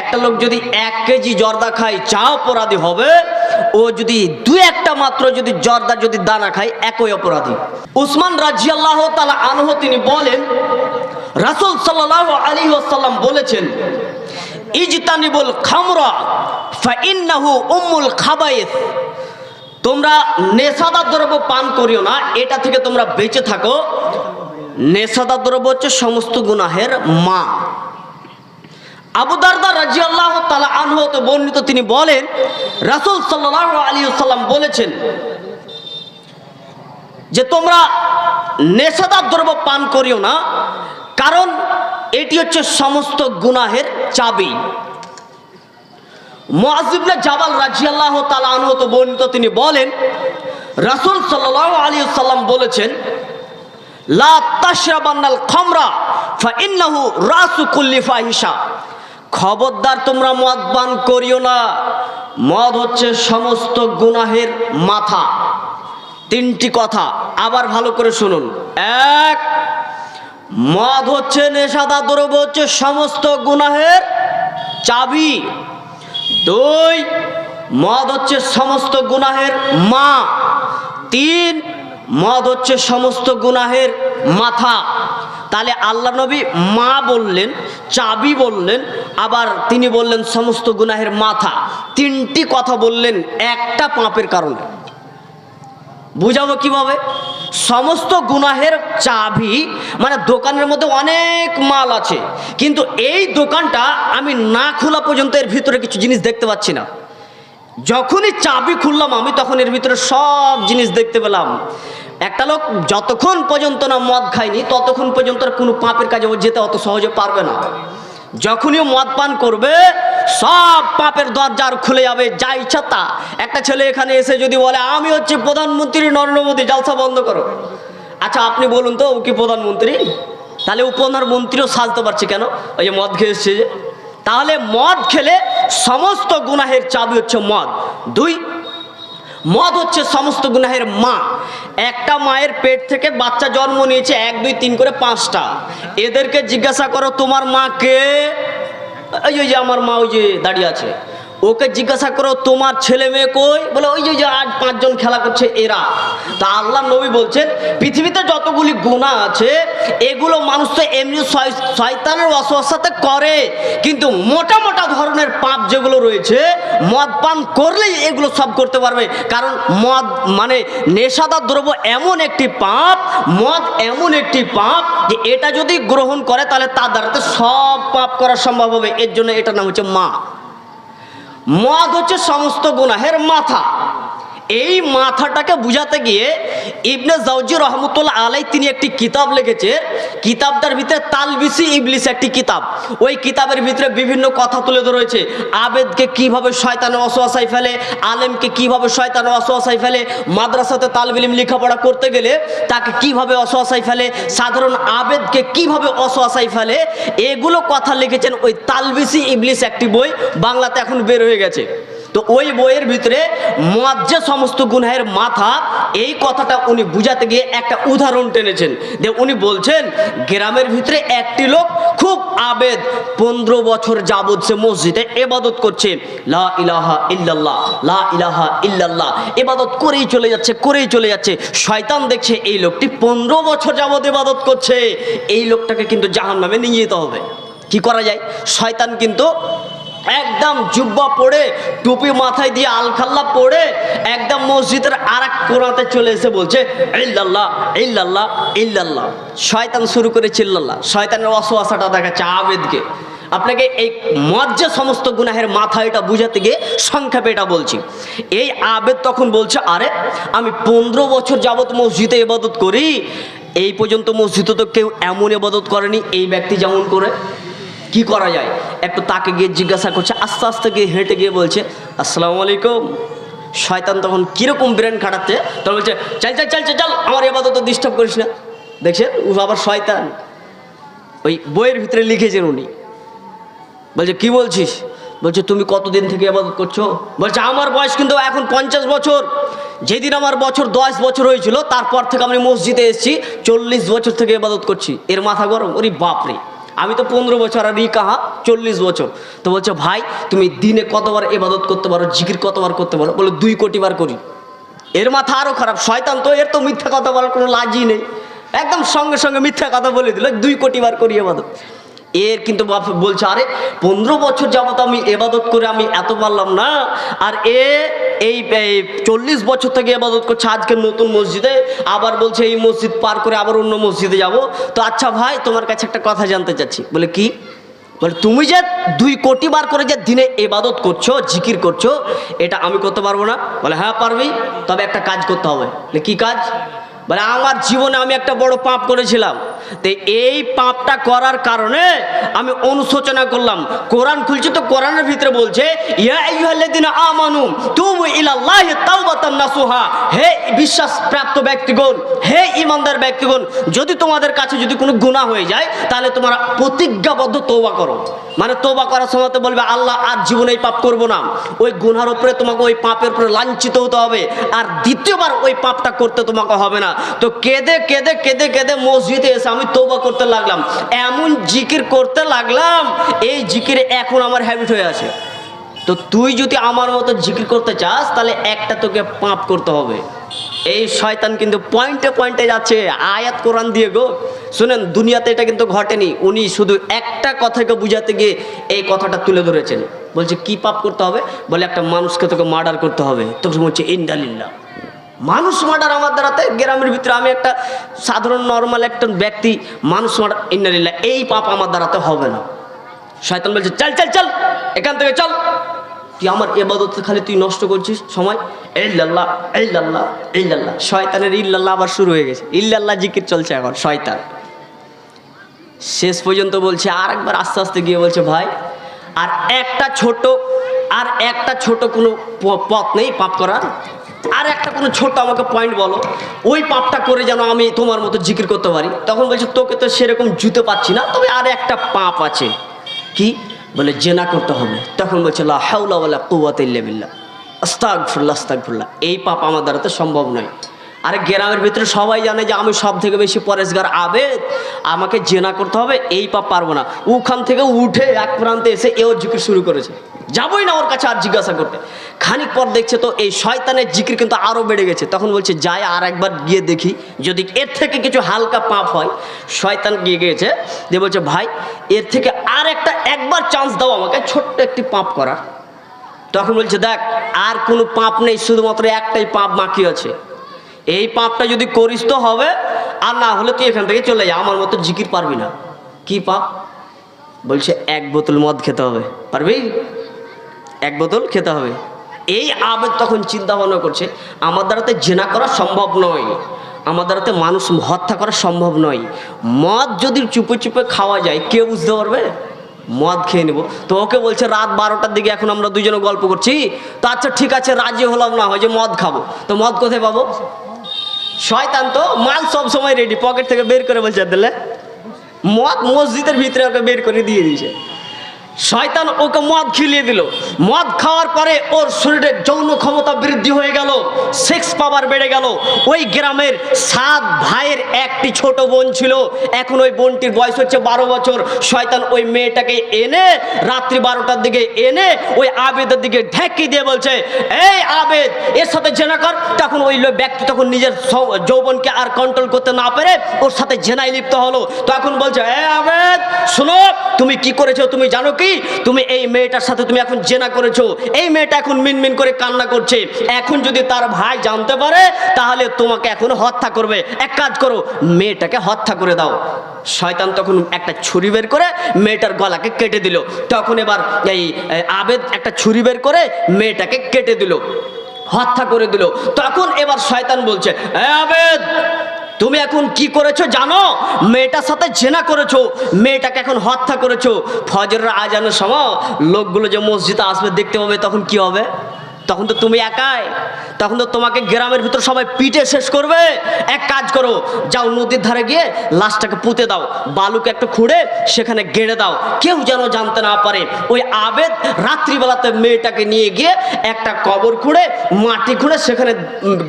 একটা লোক যদি এক কেজি জর্দা খায় চা অপরাধী হবে। ও যদি দু একটা মাত্র যদি জর্দা যদি দানা খায়, একই অপরাধী। উসমান রাজিয়াল্লাহ তালা আনহ তিনি বলেন, রাসুল সাল্লাহ আলী ওসাল্লাম বলেছেন, ইজতানিবুল খামরা ফাইন্নাহু উম্মুল খাবায়েস তোমরা নেশাদার দ্রব্য পান করিও না, এটা থেকে তোমরা বেঁচে থাকো। নেশাদার দ্রব্য হচ্ছে সমস্ত গুনাহের মা রাজি আল্লাহ তালা আনহত বর্ণিত তিনি বলেন, রাসুল সাল্লাহ আলী সাল্লাম বলেছেন যে তোমরা নেশাদার দ্রব্য পান করিও না, কারণ এটি হচ্ছে সমস্ত গুনাহের চাবি। জাবাল রাজিয়াল্লাহ তাআলা আনহু তো বর্ণিত তিনি বলেন, রাসূল সাল্লাল্লাহু আলাইহি সাল্লাম বলেছেন, লা খামরা ফাইন্নাহু রাসু কুল্লি ফাহিশা। খবরদার তোমরা মদ পান করিও না। মদ হচ্ছে সমস্ত গুনাহের মাথা। তিনটি কথা, আবার ভালো করে শুনুন। এক, মদ হচ্ছে নেশাদা দ্রব্য, হচ্ছে সমস্ত গুনাহের চাবি। দুই, মদ হচ্ছে সমস্ত গুনাহের মা। তিন, মদ হচ্ছে সমস্ত গুনাহের মাথা। তাহলে আল্লাহ নবী মা বললেন, চাবি বললেন, আবার তিনি বললেন সমস্ত গুনাহের মাথা। তিনটি কথা বললেন, একটা পাপের কারণে। বুঝাবো কীভাবে? সমস্ত গুনাহের চাবি মানে দোকানের মধ্যে অনেক মাল আছে, কিন্তু এই দোকানটা আমি না খোলা পর্যন্ত এর ভিতরে কিছু জিনিস দেখতে পাচ্ছি না। যখনই চাবি খুললাম আমি, তখন এর ভিতরে সব জিনিস দেখতে পেলাম। একটা লোক যতক্ষণ পর্যন্ত না মদ খায়নি, ততক্ষণ পর্যন্ত কোনো পাপের কাজে ও যেতে অত সহজে পারবে না। যখনই মদ পান করবে, সব পাপের দরজা আর খুলে যাবে, যা ইচ্ছা তা। একটা ছেলে এখানে এসে যদি বলে, আমি হচ্ছে প্রধানমন্ত্রী নরেন্দ্র মোদী, জালসা বন্ধ করো। আচ্ছা আপনি বলুন তো, ও কি প্রধানমন্ত্রী? তাহলে ও প্রধানমন্ত্রীও সাজতে পারছে কেন? ওই যে মদ খেয়ে এসছে যে। তাহলে মদ খেলে সমস্ত গুনাহের চাবি হচ্ছে মদ। দুই মদ হচ্ছে সমস্ত গুনাহের মা। একটা মায়ের পেট থেকে বাচ্চা জন্ম নিয়েছে এক, দুই, তিন করে পাঁচটা। এদেরকে জিজ্ঞাসা করো, তোমার মা কে? ওই ওই যে আমার মা ওই যে দাঁড়িয়ে আছে। ওকে জিজ্ঞাসা করো, তোমার ছেলে মেয়ে কই? বলে, ওই যে আজ পাঁচজন খেলা করছে এরা। তা আল্লাহ নবী বলছেন, পৃথিবীতে যতগুলি গুণা আছে এগুলো মানুষ তো এমনি শয়- শয়তানের অসুস্থতে করে। কিন্তু মোটা মোটা ধরনের পাপ যেগুলো রয়েছে, মদ পান করলেই এগুলো সব করতে পারবে। কারণ মদ মানে নেশাদার দ্রব্য এমন একটি পাপ, মদ এমন একটি পাপ যে এটা যদি গ্রহণ করে তাহলে তার দ্বারাতে সব পাপ করা সম্ভব হবে। এর জন্য এটার নাম হচ্ছে মা। মদ হচ্ছে সমস্ত গুনাহের মাথা। এই মাথাটাকে বুঝাতে গিয়ে ইবনে জাউজি রহমতুল্লাহ আলাই তিনি একটি কিতাব লিখেছে। কিতাবটার ভিতরে তালবিসি ইবলিস একটি কিতাব। ওই কিতাবের ভিতরে বিভিন্ন কথা তুলে ধরেছে আবেদকে কীভাবে শয়তানে অসোয়াশাই ফেলে, আলেমকে কীভাবে শয়তানে অসোয়াশাই ফেলে, মাদ্রাসাতে তালবিলিম লেখাপড়া করতে গেলে তাকে কীভাবে অসোয়াশাই ফেলে, সাধারণ আবেদকে কীভাবে অসোয়াশাই ফেলে, এগুলো কথা লিখেছেন ওই তালবিসি ইবলিস একটি বই। বাংলাতে এখন বের হয়ে গেছে। তো ওই বইয়ের ভিতরে যে সমস্ত গুনাহের মাথা, এই কথাটা উনি বুঝাতে গিয়ে একটা উদাহরণ টেনেছেন। যে উনি বলছেন, গ্রামের ভিতরে একটি লোক খুব আবেদ, পনেরো বছর যাবৎ সে মসজিদে এবাদত করছে। লা ইলাহা ইল্লাল্লাহ, লা ইলাহা ইল্লাল্লাহ এবাদত করেই চলে যাচ্ছে, করেই চলে যাচ্ছে। শয়তান দেখছে এই লোকটি পনেরো বছর যাবৎ এবাদত করছে। এই লোকটাকে কিন্তু জাহান নামে নিয়ে যেতে হবে। কি করা যায়? শয়তান কিন্তু একদম জুব্বা পড়ে টুপি মাথায় দিয়ে আলখাল্লা পড়ে একদম মসজিদের আর এক কোনাতে চলে এসে বলছে, ইল্লাল্লাহ ইল্লাল্লাহ ইল্লাল্লাহ। শয়তান শুরু করে চিল্লাল্লাহ। শয়তানের অসোয়াশাটা দেখাচ্ছে আবেদকে। আপনাকে এই যে সমস্ত গুনাহের মাথা এটা বুঝাতে গিয়ে সংক্ষেপে এটা বলছি। এই আবেদ তখন বলছে, আরে, আমি পনেরো বছর যাবত মসজিদে ইবাদত করি। এই পর্যন্ত মসজিদে তো কেউ এমন ইবাদত করেনি, এই ব্যক্তি যেমন করে। কি করা যায়? একটু তাকে গিয়ে জিজ্ঞাসা করছে, আস্তে আস্তে গিয়ে হেঁটে গিয়ে বলছে, আসসালামু আলাইকুম। শয়তান তখন কীরকম ব্রেন খাটাচ্ছে? তখন বলছে, চল, চাল, চল চল আমার এবাদত ডিস্টার্ব করিস না। দেখছেন ও আবার শয়তান, ওই বইয়ের ভিতরে লিখেছেন উনি। বলছে, কি বলছিস? বলছে, তুমি কতদিন থেকে এবাদত করছ? বলছে, আমার বয়স কিন্তু এখন পঞ্চাশ বছর। যেদিন আমার বছর দশ বছর হয়েছিল, তারপর থেকে আমি মসজিদে এসেছি, চল্লিশ বছর থেকে এবাদত করছি। এর মাথা গরম? ওরে বাপরে! আমি তো পনেরো বছর আর ই কাহা, চল্লিশ বছর। তো বলছে, ভাই, তুমি দিনে কতবার এবাদত করতে পারো, জিকির কতবার করতে পারো? বলে, দুই কোটি বার করি। এর মাথা আরও খারাপ। শয়তান তো এর তো মিথ্যা কথা বলার কোনো লাজই নেই। একদম সঙ্গে সঙ্গে মিথ্যা কথা বলে দিল, দুই কোটি বার করি এবাদত এর কিন্তু বলছে, আরে পনেরো বছর যাবত আমি এবাদত করে আমি এত পারলাম না। আর এ, এই চল্লিশ বছর থেকে এবাদত করছে, আজকে নতুন মসজিদে, আবার বলছে এই মসজিদ পার করে আবার অন্য মসজিদে যাব। তো আচ্ছা ভাই, তোমার কাছে একটা কথা জানতে চাচ্ছি। বলে কি? বলে, তুমি যে দুই কোটি বার করে যে দিনে এবাদত করছ, জিকির করছ, এটা আমি করতে পারব না। বলে হ্যাঁ পারবি, তবে একটা কাজ করতে হবে। কি কাজ? বলে আমার জীবনে আমি একটা বড় পাপ করেছিলাম। তো এই পাপটা করার কারণে আমি অনুশোচনা করলাম। কোরআন খুলছি তো কোরআনের ভিতরে বলছে তুবু হে বিশ্বাস প্রাপ্ত ব্যক্তিগণ, হে ইমানদার ব্যক্তিগণ, যদি তোমাদের কাছে যদি কোনো গুনাহ হয়ে যায়, তাহলে তোমরা প্রতিজ্ঞাবদ্ধ তওবা করো। মানে তওবা করার সময় বলবে, আল্লাহ আর জীবনে এই পাপ করব না। ওই গুনার উপরে তোমাকে ওই পাপের উপরে লাঞ্ছিত হতে হবে। আর দ্বিতীয়বার ওই পাপটা করতে তোমাকে হবে না। তো কেঁদে কেঁদে কেঁদে কেঁদে মসজিদে এসে আমি তোবা করতে লাগলাম। এমন জিকির করতে লাগলাম, এই জিকির এখন আমার হ্যাবিট হয়ে আছে। তো তুই যদি আমার মতো জিকির করতে চাস, তাহলে একটা তোকে পাপ করতে হবে। এই শয়তান কিন্তু পয়েন্টে পয়েন্টে যাচ্ছে। আয়াত কোরআন দিয়ে গো। শুনেন, দুনিয়াতে এটা কিন্তু ঘটেনি। উনি শুধু একটা কথাকে বুঝাতে গিয়ে এই কথাটা তুলে ধরেছেন। বলছে, কি পাপ করতে হবে? বলে, একটা মানুষকে তোকে মার্ডার করতে হবে। তখন বলছে ইন্দালিল্লাহ মানুষ মার্ডার আমার দ্বারাতে, গ্রামের ভিতরে আমি একটা সাধারণ নর্মাল একটা ব্যক্তি, মানুষ মার্ডার ইন্দালিল্লাহ এই পাপ আমার দ্বারাতে হবে না। শয়তান বলছে, চল চল চল, এখান থেকে চল। তুই আমার এবাদত খালি তুই নষ্ট করছিস, সময়? এই লাল্লাহ এই লাল্লাহ এই লাল্লাহ শয়তানের ইল্লাল্লাহ আবার শুরু হয়ে গেছে। ইল্লাল্লাহ জিকির চলছে এখন, শয়তান। শেষ পর্যন্ত বলছে আর একবার আস্তে আস্তে গিয়ে বলছে, ভাই, আর একটা ছোট, আর একটা ছোট কোনো পথ নেই পাপ করার? আর একটা কোনো ছোট আমাকে পয়েন্ট বলো, ওই পাপটা করে যেন আমি তোমার মতো জিকির করতে পারি? তখন বলছে, তোকে তো সেরকম জুতে পাচ্ছি না, তবে আর একটা পাপ আছে। কি? বলে, জেনা করতে হবে। তখন বলছে, লা বলে কুয়াতে কুওয়াতা ইল্লা বিল্লাহ। আস্তাগফিরুল্লাহ আস্তাগফিরুল্লাহ। এই পাপ আমার দ্বারা তো সম্ভব নয়। আরে গ্রামের ভিতরে সবাই জানে যে আমি সব থেকে বেশি পরেশগার আবেদ। আমাকে জেনা করতে হবে, এই পাপ পারব না। ওখান থেকে উঠে এক প্রান্তে এসে এও জিকির শুরু করেছে। যাবোই না ওর কাছে আর জিজ্ঞাসা করতে। খানিক পর দেখছে তো এই শয়তানের জিকির কিন্তু আরও বেড়ে গেছে। তখন বলছে যাই আর একবার গিয়ে দেখি। যদি এর থেকে কিছু হালকা পাপ হয়, শয়তান গিয়ে গিয়েছে যে বলছে, ভাই, এর থেকে আর একটা একবার চান্স দাও আমাকে, ছোট্ট একটি পাপ করার। তখন বলছে, দেখ, আর কোনো পাপ নেই, শুধুমাত্র একটাই পাপ বাকি আছে। এই পাপটা যদি করিস তো হবে, আর না হলে তুই এখান থেকে চলে যা, আমার মতো জিকির পারবি না। কি পাপ? বলছে, এক বোতল মদ খেতে হবে। পারবি? এক বোতল খেতে হবে। এই আবেদ তখন চিন্তা ভাবনা করছে, আমার দ্বারাতে জেনা করা সম্ভব নয়। আমার দ্বারাতে মানুষ হত্যা করা সম্ভব নয়। মদ যদি চুপে চুপে খাওয়া যায় কে বুঝতে পারবে? মদ খেয়ে নেব। তো ওকে বলছে, রাত বারোটার দিকে এখন আমরা দুজনে গল্প করছি। তো আচ্ছা ঠিক আছে, রাজি হলাম না হয় যে মদ খাব। তো মদ কোথায় পাবো? শয়তান তো মাল সব সময় রেডি পকেট থেকে বের করে বলছে দিলে মদ মসজিদের ভিতরে ওকে বের করে দিয়ে দিয়েছে। শয়তান ওকে মদ খিলিয়ে দিল। মদ খাওয়ার পরে ওর শরীরে যৌন ক্ষমতা বৃদ্ধি হয়ে গেল সেক্স পাওয়ার বেড়ে গেল। ওই গ্রামের সাত ভাইয়ের একটি ছোট বোন ছিল। এখন ওই বোনটির বয়স হচ্ছে বারো বছর। শয়তান ওই মেয়েটাকে এনে রাত্রি বারোটার দিকে এনে ওই আবেদের দিকে ঢেকি দিয়ে বলছে, এই আবেদ, এর সাথে জেনা কর। তখন ওই ব্যক্তি তখন নিজের যৌবনকে আর কন্ট্রোল করতে না পেরে ওর সাথে জেনাই লিপ্ত হলো। তখন বলছে, এ আবেদ, শুনো, তুমি কি করেছ তুমি জানো কি? তুমি এই মেয়েটার সাথে তুমি এখন জেনা করেছ। এই মেয়েটা এখন মিনমিন করে কান্না করছে। এখন যদি তার ভাই জানতে পারে, তাহলে তোমাকে এখন হত্যা করবে। এক কাজ করো, মেয়েটাকে হত্যা করে দাও। শয়তান তখন একটা ছুরি বের করে মেয়েটার গলাকে কেটে দিল। তখন এবার এই আবেদ একটা ছুরি বের করে মেয়েটাকে কেটে দিল। হত্যা করে দিল। তখন এবার শয়তান বলছে, "এ আবেদ তুমি এখন কি করেছ জানো? মেয়েটার সাথে জেনা করেছ, মেয়েটাকে এখন হত্যা করেছ। ফজরের আজানের সময় লোকগুলো যে মসজিদে আসবে, দেখতে পাবে তখন কি হবে? তখন তো তুমি একাই। তখন তো তোমাকে গ্রামের ভিতর সবাই পিটে শেষ করবে। এক কাজ করো, যাও নদীর ধারে গিয়ে লাশটাকে পুঁতে দাও, বালুকে একটা খুঁড়ে সেখানে গেড়ে দাও। কেউ যেন জানতে না পারে, ওই আবেদ রাত্রিবেলাতে মেয়েটাকে নিয়ে গিয়ে একটা কবর খুঁড়ে, মাটি খুঁড়ে সেখানে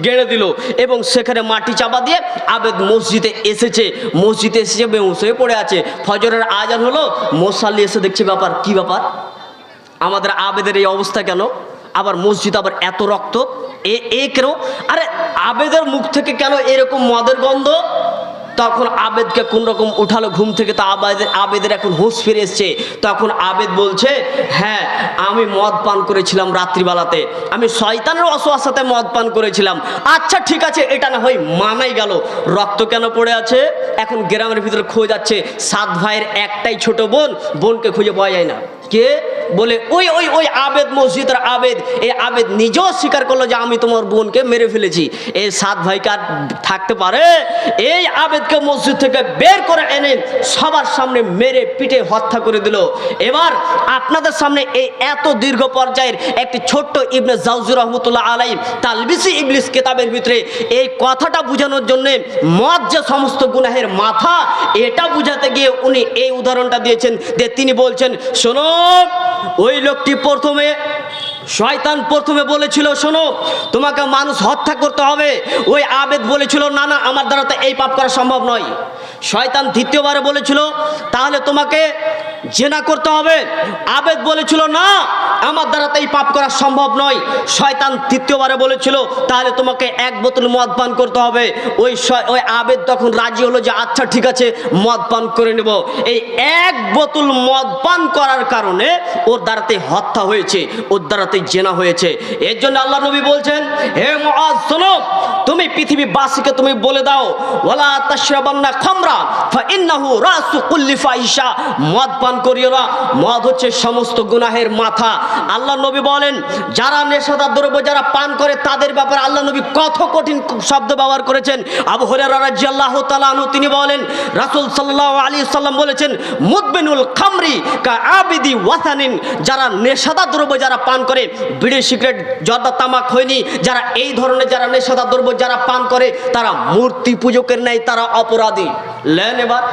গেড়ে দিল এবং সেখানে মাটি চাপা দিয়ে আবেদ মসজিদে এসেছে। মসজিদে এসেছে বেউস হয়ে পড়ে আছে। ফজরের আজান হলো মোসাল্লি এসে দেখছে ব্যাপার, কি ব্যাপার? আমাদের আবেদের এই অবস্থা কেন? আবার মসজিদ আবার এত রক্ত? এ এ কেন? আরে, আবেদের মুখ থেকে কেন এরকম মদের গন্ধ? তখন আবেদকে কোন রকম উঠালো ঘুম থেকে, তা আবেদের আবেদের এখন হুঁশ ফিরে এসছে। তখন আবেদ বলছে হ্যাঁ আমি মদ পান করেছিলাম রাত্রিবেলাতে। আমি শয়তানের অসুয়াশাতে মদ পান করেছিলাম। আচ্ছা ঠিক আছে, এটা না হয় মানাই গেল। রক্ত কেন পড়ে আছে? এখন গ্রামের ভিতরে খোঁজ যাচ্ছে। সাত ভাইয়ের একটাই ছোট বোন, বোনকে খুঁজে পাওয়া যায় না। কে? বলে, ওই ওই ওই আবেদ মসজিদের আবেদ, এই আবেদ নিজেও স্বীকার করল যে আমি তোমার বোনকে মেরে ফেলেছি। এই সাত আর থাকতে পারে? এই আবেদকে মসজিদ থেকে বের করে এনে সবার সামনে মেরে পিটে হত্যা করে দিল। এবার আপনাদের সামনে এই এত দীর্ঘ পর্যায়ের একটি ছোট্ট ইবনে জাউজুর রহমতুল্লাহ আলাই তালবিসি ইবলিস কেতাবের ভিতরে এই কথাটা বোঝানোর জন্য মদ যে সমস্ত গুনাহের মাথা, এটা বুঝাতে গিয়ে উনি এই উদাহরণটা দিয়েছেন যে তিনি বলছেন, শোনো ওই লোকটি প্রথমে, শয়তান প্রথমে বলেছিল, শোনো, তোমাকে মানুষ হত্যা করতে হবে। ওই আবেদ বলেছিল, না না, আমার দ্বারা তো এই পাপ করা সম্ভব নয়। শয়তান দ্বিতীয়বারে বলেছিল, তাহলে তোমাকে জেনা করতে হবে। আবেদ বলেছিল, না, আমার দ্বারা তো এই পাপ করা সম্ভব নয়। শয়তান তৃতীয়বারে বলেছিল, তাহলে তোমাকে এক বোতল মদ পান করতে হবে। ওই ওই আবেদ তখন রাজি হলো যে আচ্ছা ঠিক আছে, মদ পান করে নেব। এই এক বোতল মদ পান করার কারণে ওর দ্বারাতে হত্যা হয়েছে, ওর দ্বারাতে জেনা হয়েছে। এর জন্য আল্লাহ নবী বলছেন, হে মুআজ, শোনো, তুমি পৃথিবীবাসীকে তুমি বলে দাও, ওয়ালা তাশরাবান্না খামরা ফা ইন্নাহু রাসু কুল্লি ফাহিশা। মদ পান করিও না। মদ হচ্ছে সমস্ত গুনাহের মাথা। আল্লাহ নবী বলেন, যারা নেশাদার দ্রব্য যারা পান করে, তাদের ব্যাপারে আল্লাহ নবী কত কঠিন শব্দ ব্যবহার করেছেন। আবু হুরায়রা রাদিয়াল্লাহু তাআলা আনহু, তিনি বলেন, রাসূল সাল্লাহ আলাইহি সাল্লাম বলেছেন মুদবিনুল খামরি কা আবিদি ওয়াসানিন যারা নেশাদার দ্রব্য যারা পান করে, বিড়ি, সিগারেট, জর্দা, তামাক হয়নি যারা এই ধরনের যারা নেশাদার দ্রব্য যারা পান করে, তারা মূর্তি পূজকের ন্যায় তারা অপরাধী। লেন এবার